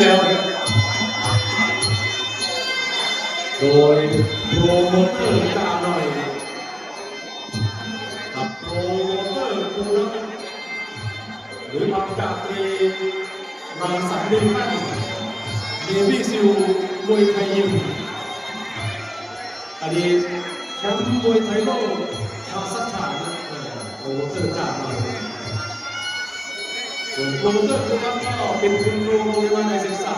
แล้วโดยโปรโมเตอร์จ่าหน่อยกับโปรโมเตอร์กูรักหรือพักจากตรีรังสรรค์เด่นตั้งเดวี่ซิลมวยไทยยิมอดีตแชมป์มวยไทยโลกชาวสัชชาตินโปรโมเตอร์จ่าหน่อย ส่วนโปรโมเตอร์กูรักก็เป็นคุณครูโรงพยาบาลในศึกษา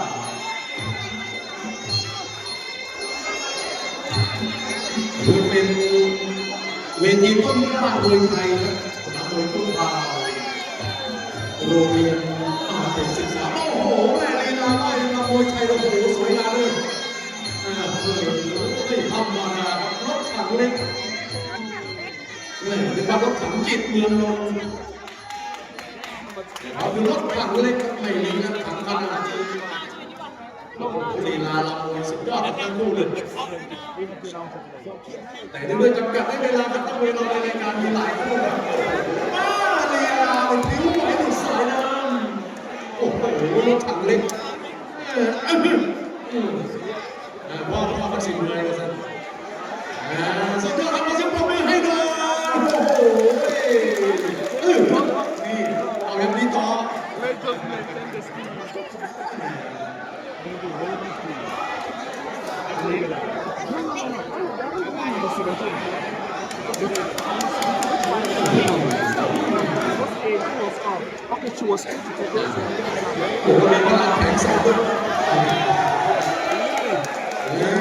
คือเป็นเวทีต้นข้าวมวยไทยนะสนามมวยต้นข้าวโรงเรียนมหาวิทยาลัยศึกษา โอ้โหแม่ลีลาไล่ลามวยไทยโอ้โหสวยงามเลยอ่าเฮ้ยไม่ธรรมดาครับรถถังเล็กนี่เป็นรถถังจิตเมืองนนท์ เอาเป็นรถถังเล็กครับไม่มีนะถังขนาดนี้โอ้โหลีลาลามวยสุดยอดทั้งคู่เลยแต่ด้วยจำกัดให้เวลาครับต้องเวลาในรายการมีหลายคู่บมาเรียลาเป็นผิวไหวดุดสายน้ำโอ้โหรถถังเล็กเออพ่อพ่อเขาสิงห์เลยนะท่านอ่าสุดยอดครับมาสิบปรบมือให้ด้วยโอ้โหเออนี่เอาแบบนี้ต่อ Pocket shoes. โอ้โหมีพลังแข็งแสงด้วยเออ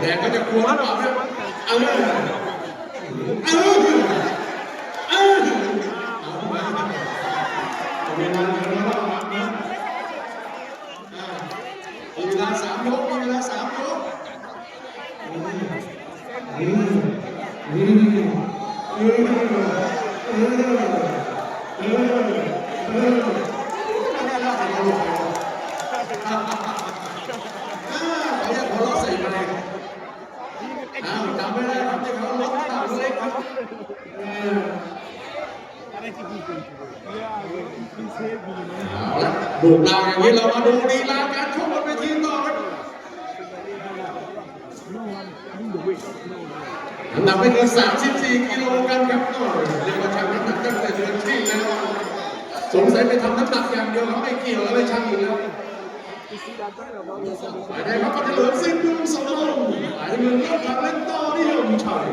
แดงก็จะกลัวหรือเปล่าเนี่ยเออ เออเออเอามาเอาเวลาเดินแล้วก็มานะอ่ามีเวลาสามยกมีเวลาสามยกอืมอืมอืมอืมอืมอืมอืมไม่ได้แล้วแต่เราลงไปแล้วอ่าขออนุญาตขอร้องใส่มาเลยอ้าวจำไม่ ดูดาวอย่างนี้เรามาดูลีลาการชกบนเวทีต่อครับน้ำหนักไม่เกิน34 กิโลกรัมครับ สงสัยไปทำน้ำหนักอย่างเดียวเขาไม่เกี่ยวแล้วไม่ช่างอีกแล้วฝ่ายแดงครับก็จะเหลือสิ้นดุงสมองฝ่ายน้เงินก็ทำเล่นต่อนิยมชัย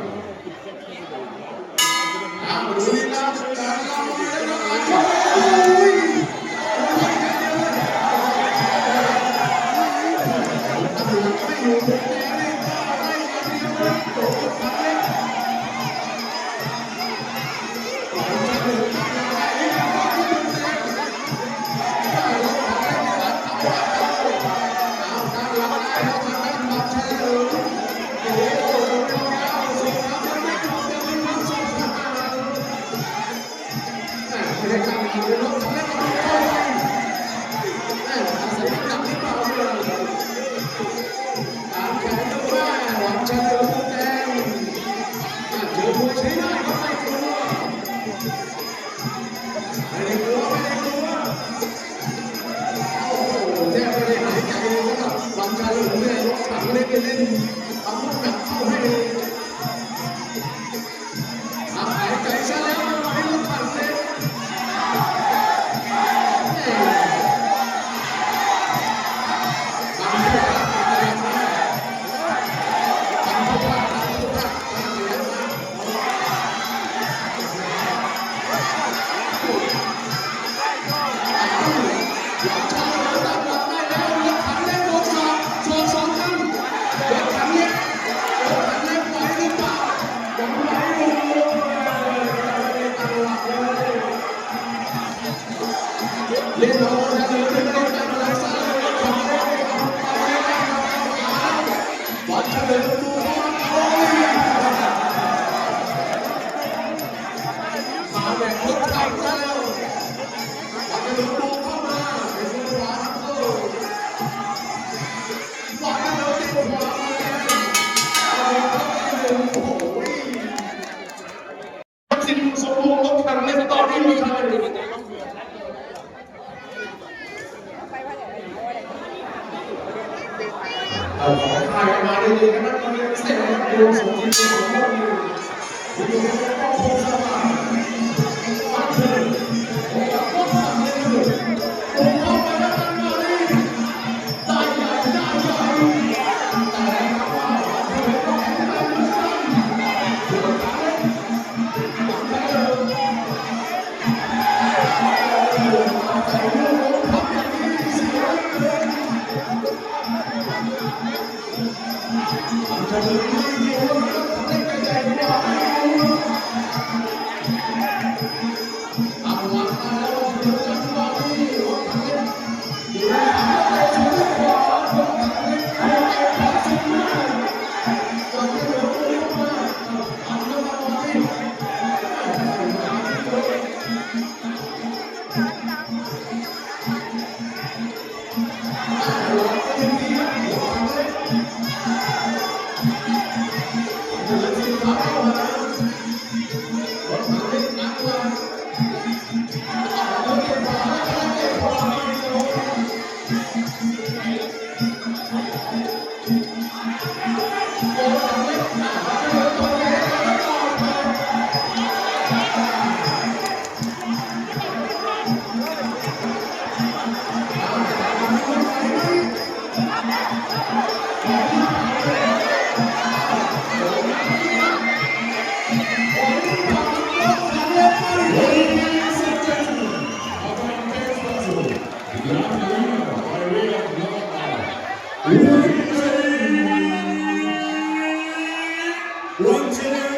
เ大家接下来给我手机做广告的人我就给大家爆破一下吧 continue.